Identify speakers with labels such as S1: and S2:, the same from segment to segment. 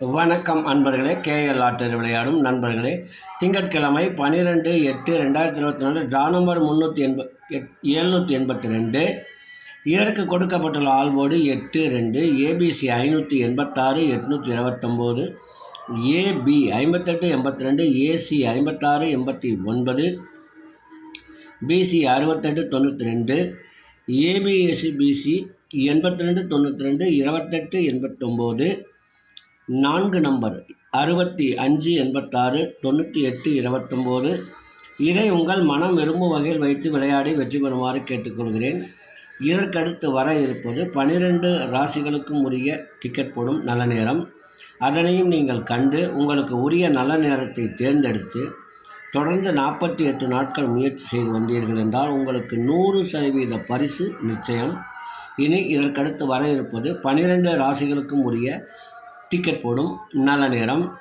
S1: வணக்கம் அன்பர்களே KL order விளையாடும் நண்பர்களே. திங்கட்கிழமை பன்னிரெண்டு எட்டு ரெண்டாயிரத்தி இருபத்தி நாலு ட்ரா நம்பர் முந்நூற்றி எண்ப எட் எழுநூற்றி எண்பத்தி ரெண்டு இதற்கு கொடுக்கப்பட்டுள்ள ஆல்போர்டு எட்டு ரெண்டு ஏபிசி ஐநூற்றி எண்பத்தாறு எட்நூற்றி இருபத்தொம்போது ஏபி ஐம்பத்தெட்டு எண்பத்தி ரெண்டு ஏசி ஐம்பத்தாறு எண்பத்தி ஒன்பது பிசி அறுபத்தெட்டு தொண்ணூற்றி ரெண்டு ஏபிஎஸ்சி பிசி எண்பத்தி ரெண்டு தொண்ணூற்றி ரெண்டு இருபத்தெட்டு எண்பத்தொம்போது நான்கு நம்பர் அறுபத்தி அஞ்சு எண்பத்தாறு தொண்ணூற்றி எட்டு இருபத்தொம்போது. இதை உங்கள் மனம் விரும்பும் வகையில் வைத்து விளையாடி வெற்றி பெறுமாறு கேட்டுக்கொள்கிறேன். இதற்கடுத்து வர இருப்பது பனிரெண்டு ராசிகளுக்கும் உரிய டிக்கெட் போடும் நல்ல நேரம். அதனையும் நீங்கள் கண்டு உங்களுக்கு உரிய நல்ல நேரத்தை தேர்ந்தெடுத்து தொடர்ந்து நாற்பத்தி எட்டு நாட்கள் முயற்சி செய்து வந்தீர்கள் என்றால் உங்களுக்கு நூறு சதவீத பரிசு நிச்சயம். இனி இதற்கடுத்து வர இருப்பது பனிரெண்டு ராசிகளுக்கும் உரிய டிக்கெட் போடும். நல்ல நேரம்.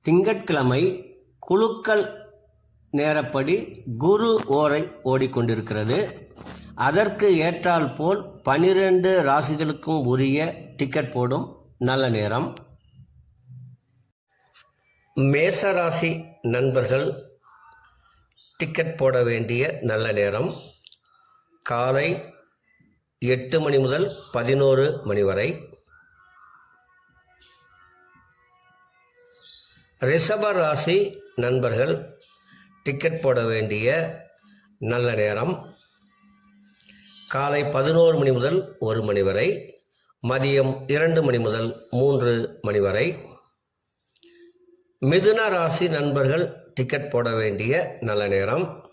S1: திங்கட்கிழமை குழுக்கள் நேரப்படி குரு ஓரை ஓடிக்கொண்டிருக்கிறது. அதற்கு ஏற்றால் போல் பனிரெண்டு ராசிகளுக்கும் உரிய டிக்கெட் போடும். நல்ல நேரம். மேசராசி நண்பர்கள் டிக்கெட் போட வேண்டிய நல்ல நேரம். காலை எட்டு மணி முதல் பதினோரு மணி வரை. ரிஷப ராசி நண்பர்கள் டிக்கெட் போட வேண்டிய நல்ல நேரம். காலை பதினோரு மணி முதல் ஒரு மணி வரை. மதியம் இரண்டு மணி முதல் மூன்று மணி வரை. மிதுன ராசி நண்பர்கள் டிக்கெட் போட வேண்டிய நல்ல நேரம்.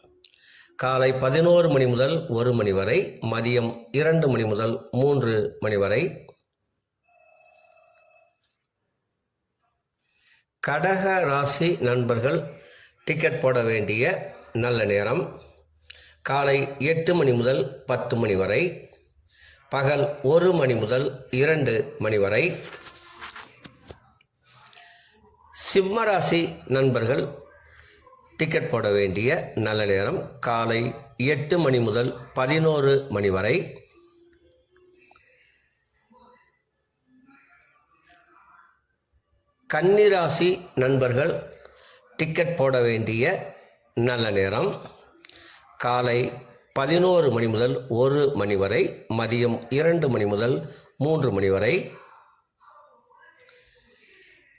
S1: காலை பதினோரு மணி முதல் ஒரு மணி வரை மதியம் இரண்டு மணி முதல் மூன்று மணி வரை. கடக ராசி நண்பர்கள் டிக்கெட் போட வேண்டிய நல்ல நேரம். காலை எட்டு மணி முதல் பத்து மணி வரை பகல் ஒரு மணி முதல் இரண்டு மணி வரை. சிம்மராசி நண்பர்கள் டிக்கெட் போட வேண்டிய நல்ல நேரம் காலை எட்டு மணி முதல் பதினோரு மணி வரை. கன்னிராசி நண்பர்கள் டிக்கெட் போட வேண்டிய நல்ல நேரம் காலை பதினோரு மணி முதல் ஒரு மணி வரை மதியம் இரண்டு மணி முதல் மூன்று மணி வரை.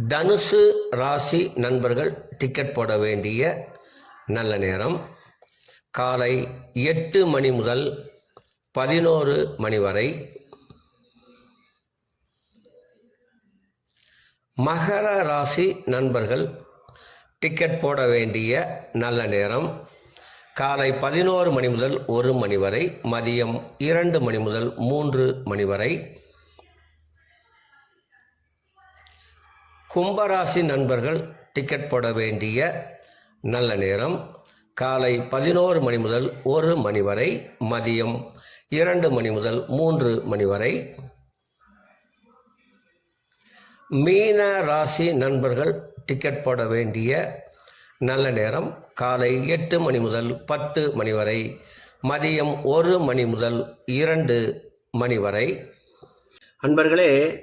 S1: தனுசு ராசி நண்பர்கள் டிக்கெட் போட வேண்டிய நல்ல நேரம். காலை எட்டு மணி முதல் பதினோரு மணி வரை. மகர ராசி நண்பர்கள் டிக்கெட் போட வேண்டிய நல்ல நேரம். காலை பதினோரு மணி முதல் ஒரு மணி வரை மதியம் இரண்டு மணி முதல் மூன்று மணி வரை. கும்பராசி நண்பர்கள் டிக்கெட் போட வேண்டிய நல்ல நேரம். காலை பதினோரு மணி முதல் ஒரு மணி வரை மதியம் இரண்டு மணி முதல் மூன்று மணி வரை. மீன ராசி நண்பர்கள் டிக்கெட் போட வேண்டிய நல்ல நேரம். காலை எட்டு மணி முதல் பத்து மணி வரை மதியம் ஒரு மணி முதல் இரண்டு மணி வரை. அன்பர்களே